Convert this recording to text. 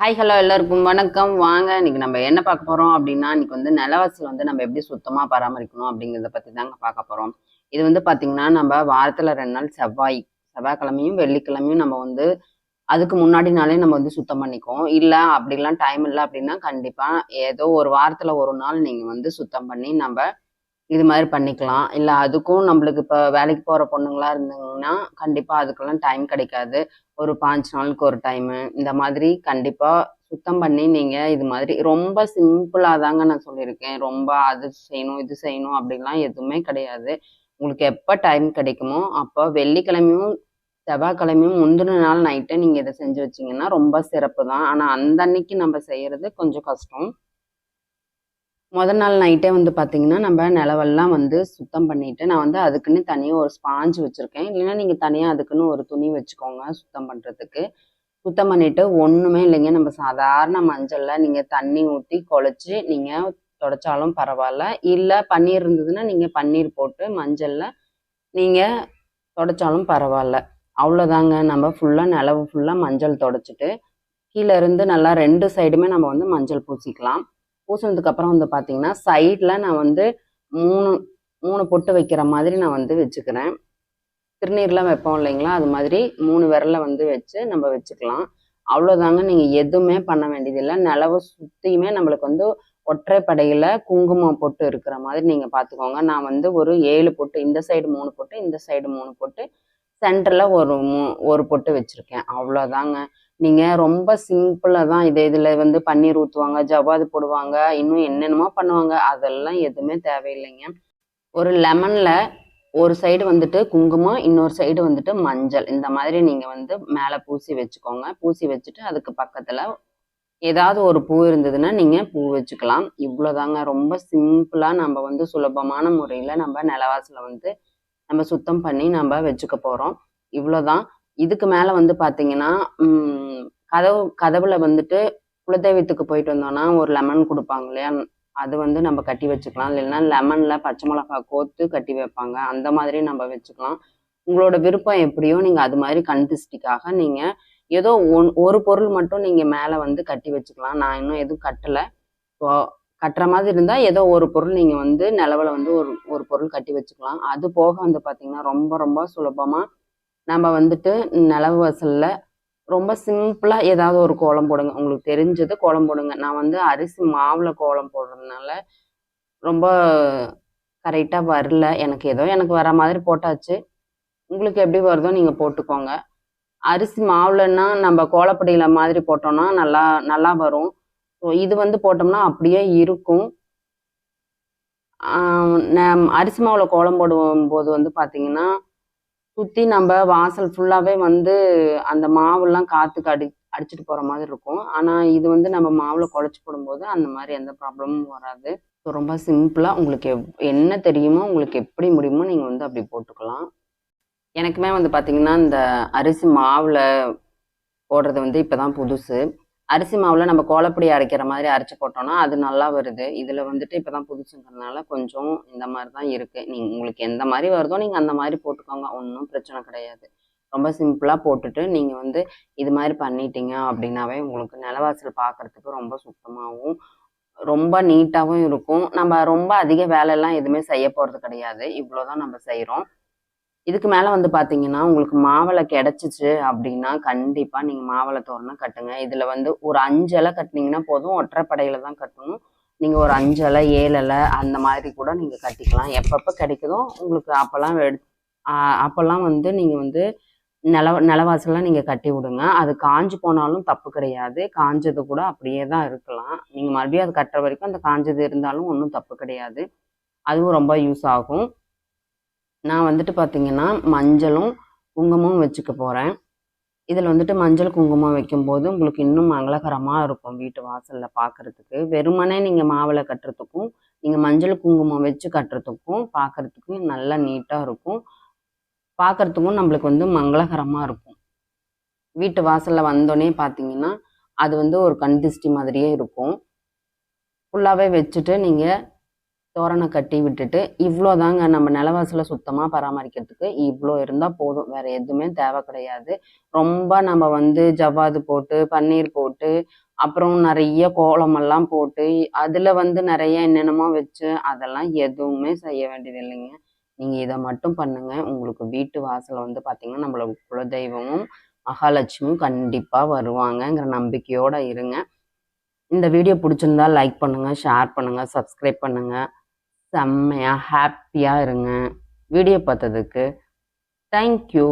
Hi hello எல்லாருக்கும். வணக்கம். வாங்க இன்னைக்கு நம்ம என்ன பார்க்க போறோம் அப்படின்னா இன்னைக்கு வந்து நிலவாசல் வந்து நம்ம எப்படி சுத்தமா பராமரிக்கணும் அப்படிங்கிறத பத்தி தாங்க பார்க்க போறோம். இது வந்து பாத்தீங்கன்னா நம்ம வாரத்துல ரெண்டு நாள் செவ்வாய் செவ்வாய்க்கிழமையும் வெள்ளிக்கிழமையும் நம்ம வந்து அதுக்கு முன்னாடி நாளே நம்ம வந்து சுத்தம் பண்ணிக்குவோம். இல்லை அப்படிலாம் டைம் இல்லை அப்படின்னா கண்டிப்பாக ஏதோ ஒரு வாரத்தில் ஒரு நாள் நீங்கள் வந்து சுத்தம் பண்ணி நம்ம இது மாதிரி பண்ணிக்கலாம். இல்லை அதுக்கும் நம்மளுக்கு இப்போ வேலைக்கு போகிற பொண்ணுங்களா இருந்தீங்கன்னா கண்டிப்பாக அதுக்கெல்லாம் டைம் கிடைக்காது. ஒரு பாஞ்சு நாளுக்கு ஒரு டைமு இந்த மாதிரி கண்டிப்பாக சுத்தம் பண்ணி நீங்கள் இது மாதிரி ரொம்ப சிம்பிளாக தாங்க நான் சொல்லியிருக்கேன். ரொம்ப அது செய்யணும் இது செய்யணும் அப்படிலாம் எதுவுமே கிடையாது. உங்களுக்கு எப்போ டைம் கிடைக்குமோ அப்போ வெள்ளிக்கிழமையும் செவ்வாய்க்கிழமையும் முந்தின நாள் நைட்டே நீங்கள் இதை செஞ்சு வச்சீங்கன்னா ரொம்ப சிறப்பு தான் ஆனால் அந்த அன்னைக்கு நம்ம செய்கிறது கொஞ்சம் கஷ்டம். முதல் நாள் நைட்டே வந்து பார்த்தீங்கன்னா நம்ம நிலவெல்லாம் வந்து சுத்தம் பண்ணிட்டு நான் வந்து அதுக்குன்னு தனியாக ஒரு ஸ்பாஞ்ச் வச்சுருக்கேன். இல்லைன்னா நீங்கள் தனியாக அதுக்குன்னு ஒரு துணி வச்சுக்கோங்க சுத்தம் பண்ணுறதுக்கு சுத்தம் பண்ணிட்டு ஒன்றுமே இல்லைங்க. நம்ம சாதாரண மஞ்சளில் நீங்கள் தண்ணி ஊற்றி குழச்சி நீங்கள் தொடச்சாலும் பரவாயில்ல. இல்லை பன்னீர் இருந்ததுன்னா நீங்கள் பன்னீர் போட்டு மஞ்சளில் நீங்கள் தொடச்சாலும் பரவாயில்ல. அவ்வளோதாங்க நம்ம ஃபுல்லாக நிலவு ஃபுல்லாக மஞ்சள் தொடச்சிட்டு கீழே இருந்து நல்லா ரெண்டு சைடுமே நம்ம வந்து மஞ்சள் பூசிக்கலாம். பூசினதுக்கு அப்புறம் வந்து பார்த்தீங்கன்னா சைடில் நான் வந்து மூணு மூணு பொட்டு வைக்கிற மாதிரி நான் வந்து வச்சுக்கிறேன். திருநீர்லாம் வைப்போம் இல்லைங்களா? அது மாதிரி மூணு விரல வந்து வச்சு நம்ம வச்சுக்கலாம். அவ்வளோதாங்க நீங்கள் எதுவுமே பண்ண வேண்டியதில்லை. நிலவு சுற்றியுமே நம்மளுக்கு வந்து ஒற்றைப்படையில் குங்குமம் பொட்டு இருக்கிற மாதிரி நீங்கள் பார்த்துக்கோங்க நான் வந்து ஒரு ஏழு பொட்டு இந்த சைடு மூணு பொட்டு இந்த சைடு மூணு பொட்டு சென்டரில் ஒரு மூ ஒரு பொட்டு வச்சுருக்கேன். அவ்வளோதாங்க நீங்கள் ரொம்ப சிம்பிளாக தான் இதை இதில் வந்து பன்னீர் ஊற்றுவாங்க ஜவ்வாது போடுவாங்க இன்னும் என்னென்னமோ பண்ணுவாங்க. அதெல்லாம் எதுவுமே தேவையில்லைங்க. ஒரு லெமனில் ஒரு சைடு வந்துட்டு குங்குமம் இன்னொரு சைடு வந்துட்டு மஞ்சள். இந்த மாதிரி நீங்கள் வந்து மேலே பூசி வச்சுக்கோங்க. பூசி வச்சுட்டு அதுக்கு பக்கத்தில் ஏதாவது ஒரு பூ இருந்ததுன்னா நீங்கள் பூ வச்சுக்கலாம். இவ்வளோதாங்க ரொம்ப சிம்பிளாக நம்ம வந்து சுலபமான முறையில் நம்ம நிலவாசலை வந்து நம்ம சுத்தம் பண்ணி நம்ம வச்சுக்க போகிறோம் இவ்வளோதான் இதுக்கு மேலே வந்து பார்த்தீங்கன்னா கதவு கதவுல வந்துட்டு குலதெய்வத்துக்கு போயிட்டு வந்தோம்னா ஒரு லெமன் கொடுப்பாங்க இல்லையா? அது வந்து நம்ம கட்டி வச்சுக்கலாம். இல்லைன்னா லெமனில் பச்சை மிளகாய் கோத்து கட்டி வைப்பாங்க. அந்த மாதிரி நம்ம வச்சுக்கலாம். உங்களோட விருப்பம் எப்படியோ நீங்கள் அது மாதிரி கண் திருஷ்டிக்காக நீங்கள் ஏதோ ஒன் ஒரு பொருள் மட்டும் நீங்கள் மேலே வந்து கட்டி வச்சுக்கலாம். நான் இன்னும் எதுவும் கட்டலை. இப்போ கட்டுற மாதிரி இருந்தால் ஏதோ ஒரு பொருள் நீங்கள் வந்து நிலவில் வந்து ஒரு ஒரு பொருள் கட்டி வச்சுக்கலாம். அது போக வந்து பார்த்தீங்கன்னா ரொம்ப ரொம்ப சுலபமாக நம்ம வந்துட்டு நிலவு வசலில் ரொம்ப சிம்பிளாக ஏதாவது ஒரு கோலம் போடுங்க. உங்களுக்கு தெரிஞ்சது கோலம் போடுங்க. நான் வந்து அரிசி மாவில் கோலம் போடுறதுனால ரொம்ப கரெக்டாக வரல. எனக்கு ஏதோ எனக்கு வர மாதிரி போட்டாச்சு. உங்களுக்கு எப்படி வருதோ நீங்கள் போட்டுக்கோங்க. அரிசி மாவுலன்னா நம்ம கோலப்படியில் மாதிரி போட்டோம்னா நல்லா நல்லா வரும். ஸோ இது வந்து போட்டோம்னா அப்படியே இருக்கும். நம் அரிசி மாவில் கோலம் போடும்போது வந்து பார்த்தீங்கன்னா சுற்றி நம்ம வாசல் ஃபுல்லாகவே வந்து அந்த மாவுலாம் காற்றுக்கு அடி அடிச்சிட்டு போகிற மாதிரி இருக்கும். ஆனால் இது வந்து நம்ம மாவில் குழச்சி போடும்போது அந்த மாதிரி எந்த ப்ராப்ளமும் வராது. ஸோ ரொம்ப சிம்பிளாக உங்களுக்கு எவ் என்ன தெரியுமோ உங்களுக்கு எப்படி முடியுமோ நீங்கள் வந்து அப்படி போட்டுக்கலாம். எனக்குமே வந்து பார்த்திங்கன்னா இந்த அரிசி மாவில் போடுறது வந்து இப்போ தான் புதுசு. அரிசி மாவில் நம்ம கோலப்பொடி அரைக்கிற மாதிரி அரைச்சி போட்டோம்னா அது நல்லா வருது. இதில் வந்துட்டு இப்போ தான் புதுசுங்கிறதுனால கொஞ்சம் இந்த மாதிரி தான் இருக்குது நீங்கள் உங்களுக்கு எந்த மாதிரி வருதோ நீங்கள் அந்த மாதிரி போட்டுக்கோங்க. ஒன்றும் பிரச்சனை கிடையாது. ரொம்ப சிம்பிளாக போட்டுட்டு நீங்கள் வந்து இது மாதிரி பண்ணிட்டீங்க அப்படின்னாவே உங்களுக்கு நிலவாசல் பார்க்கறதுக்கு ரொம்ப சுத்தமாகவும் ரொம்ப நீட்டாகவும் இருக்கும். நம்ம ரொம்ப அதிக வேலையெல்லாம் எதுவுமே செய்ய போகிறது கிடையாது. இவ்வளோ தான் நம்ம செய்கிறோம் இதுக்கு மேலே வந்து பார்த்தீங்கன்னா உங்களுக்கு மாவளை கிடைச்சிச்சு அப்படின்னா கண்டிப்பாக நீங்கள் மாவளை தோரணம் கட்டுங்க. இதில் வந்து ஒரு அஞ்சு இலை கட்டினீங்கன்னா போதும். ஒற்றைப்படையில தான் கட்டணும். நீங்கள் ஒரு அஞ்சு இலை ஏழு இலை அந்த மாதிரி கூட நீங்கள் கட்டிக்கலாம். எப்பப்போ கிடைக்குதோ உங்களுக்கு அப்போல்லாம் எடு அப்போல்லாம் வந்து நீங்கள் வந்து நில நிலவாசலாம் நீங்கள் கட்டி விடுங்க. அது காஞ்சு போனாலும் தப்பு கிடையாது. காஞ்சது கூட அப்படியே தான் இருக்கலாம். நீங்கள் மறுபடியும் அது கட்டுற வரைக்கும் அந்த காஞ்சது இருந்தாலும் ஒன்றும் தப்பு கிடையாது. அதுவும் ரொம்ப யூஸ் ஆகும். நான் வந்துட்டு பார்த்தீங்கன்னா மஞ்சளும் குங்குமமும் வச்சுக்க போகிறேன் இதில் வந்துட்டு மஞ்சள் குங்குமம் வைக்கும்போது உங்களுக்கு இன்னும் மங்களகரமாக இருக்கும் வீட்டு வாசலில் பார்க்குறதுக்கு வெறுமனே நீங்கள் மாவில் கட்டுறதுக்கும் நீங்கள் மஞ்சள் குங்குமம் வச்சு கட்டுறதுக்கும் பார்க்குறதுக்கும் நல்லா நீட்டாக இருக்கும். பார்க்குறதுக்கும் நம்மளுக்கு வந்து மங்களகரமாக இருக்கும். வீட்டு வாசலில் வந்தோடனே பார்த்தீங்கன்னா அது வந்து ஒரு கண் திருஷ்டி மாதிரியே இருக்கும். ஃபுல்லாகவே வச்சுட்டு நீங்கள் தோரணை கட்டி விட்டுட்டு இவ்வளோ தாங்க நம்ம நிலவாசலை சுத்தமாக பராமரிக்கிறதுக்கு இவ்வளோ இருந்தால் போதும். வேற எதுவுமே தேவை கிடையாது. ரொம்ப நம்ம வந்து ஜவ்வாது போட்டு பன்னீர் போட்டு அப்புறம் நிறைய கோலமெல்லாம் போட்டு அதில் வந்து நிறைய என்னென்னமோ வச்சு அதெல்லாம் எதுவுமே செய்ய வேண்டியது இல்லைங்க. நீங்கள் இதை மட்டும் பண்ணுங்க. உங்களுக்கு வீட்டு வாசலில் வந்து பார்த்தீங்கன்னா நம்மளோட குலதெய்வமும் மகாலட்சுமியும் கண்டிப்பாக வருவாங்கங்கிற நம்பிக்கையோடு இருங்க. இந்த வீடியோ பிடிச்சிருந்தா லைக் பண்ணுங்கள் ஷேர் பண்ணுங்கள் சப்ஸ்கிரைப் பண்ணுங்கள் செம்மையாக ஹாப்பியாக இருங்க. வீடியோ பார்த்ததுக்கு தேங்க்யூ